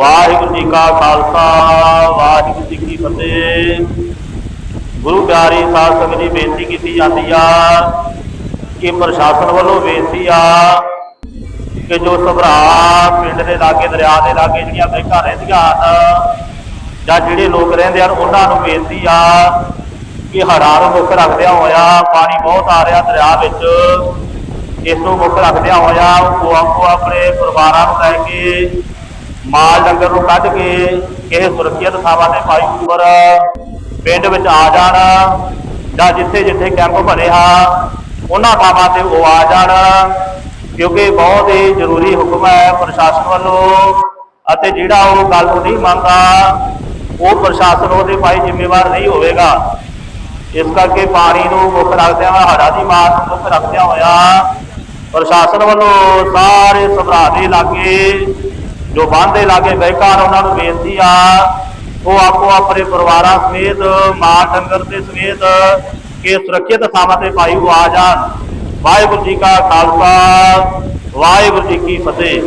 ਵਾਹਿਗੁਰੂ ਜੀ ਕਾ ਖਾਲਸਾ, ਵਾਹਿਗੁਰੂ ਜੀ ਕੀ ਫਤਿਹ। ਗੁਰੂ ਪਿਆਰੀ ਸਾਧ ਸੰਗਤ ਜੀ, ਬੇਨਤੀ ਕੀਤੀ ਜਾਂਦੀ ਆ ਕਿ ਪ੍ਰਸ਼ਾਸਨ ਵੱਲੋਂ ਬੇਨਤੀ ਆ ਕਿ ਜੋ ਸਭਰਾ ਪਿੰਡ ਦੇ ਲਾਗੇ, ਦਰਿਆ ਦੇ ਲਾਗੇ ਜਿਹੜੀਆਂ ਬੈਂਕਾਂ ਰਹਿੰਦੀਆਂ ਹਨ ਜਾਂ ਜਿਹੜੇ ਲੋਕ ਰਹਿੰਦੇ ਹਨ, ਉਹਨਾਂ ਨੂੰ ਬੇਨਤੀ ਆ ਕਿ ਹੜ੍ਹਾਂ ਨੂੰ ਮੁੱਖ ਰੱਖਦਿਆਂ ਹੋਇਆ, ਪਾਣੀ ਬਹੁਤ ਆ ਰਿਹਾ ਦਰਿਆ ਵਿੱਚ, ਇਸ ਨੂੰ ਮੁੱਖ ਰੱਖਦਿਆਂ ਹੋਇਆ ਉਹ ਆਪੋ ਆਪਣੇ ਪਰਿਵਾਰਾਂ ਨੂੰ ਲੈ ਕੇ ਮਾਲ ਡੰਗਰ ਨੂੰ ਕੱਢ ਕੇ ਕਿਸੇ ਸੁਰੱਖਿਅਤ ਥਾਵਾਂ ਤੇ ਪਾਈ ਉੱਪਰ ਪਿੰਡ ਵਿੱਚ ਆ ਜਾਣ ਜਾਂ ਜਿੱਥੇ ਜਿੱਥੇ ਕੈਂਪ ਬਣੇ ਆ, ਉਹਨਾਂ ਥਾਵਾਂ ਤੇ ਉਹ ਆ ਜਾਣ, ਕਿਉਂਕਿ ਬਹੁਤ ਹੀ ਜ਼ਰੂਰੀ ਹੁਕਮ ਹੈ ਪ੍ਰਸ਼ਾਸਨ ਵੱਲੋਂ ਅਤੇ ਜਿਹੜਾ ਉਹ ਗੱਲ ਨੂੰ ਨਹੀਂ ਮੰਨਦਾ, ਉਹ ਪ੍ਰਸ਼ਾਸਨ ਉਹਦੇ ਭਾਈ ਜ਼ਿੰਮੇਵਾਰ ਨਹੀਂ ਹੋਵੇਗਾ। ਇਸ ਕਰਕੇ ਪਾਣੀ ਨੂੰ ਮੁੱਖ ਰੱਖਦਿਆਂ ਹੋਇਆ ਹੜਾ ਦੀ ਮਾਰ ਨੂੰ ਮੁੱਖ ਰੱਖਦਿਆਂ ਹੋਇਆ ਪ੍ਰਸ਼ਾਸਨ ਵੱਲੋਂ ਸਾਰੇ ਸਭਰਾ ਦੇ ਲਾਗੇ ਜੋ ਬੰਦ ਲਾਗੇ ਬੈਠਾ ਉਹਨਾਂ ਨੂੰ ਬੇਨਤੀ ਆ, ਉਹ ਆਪੋ ਆਪਣੇ ਪਰਿਵਾਰਾਂ ਸਮੇਤ, ਮਾਂ ਡੰਗਰ ਦੇ ਸਮੇਤ ਕੇ ਸੁਰੱਖਿਅਤ ਥਾਵਾਂ ਤੇ ਪਾਈ ਉਹ ਆ ਜਾਣ। ਵਾਹਿਗੁਰੂ ਜੀ ਕਾ ਖਾਲਸਾ, ਵਾਹਿਗੁਰੂ ਜੀ ਕੀ ਫਤਿਹ।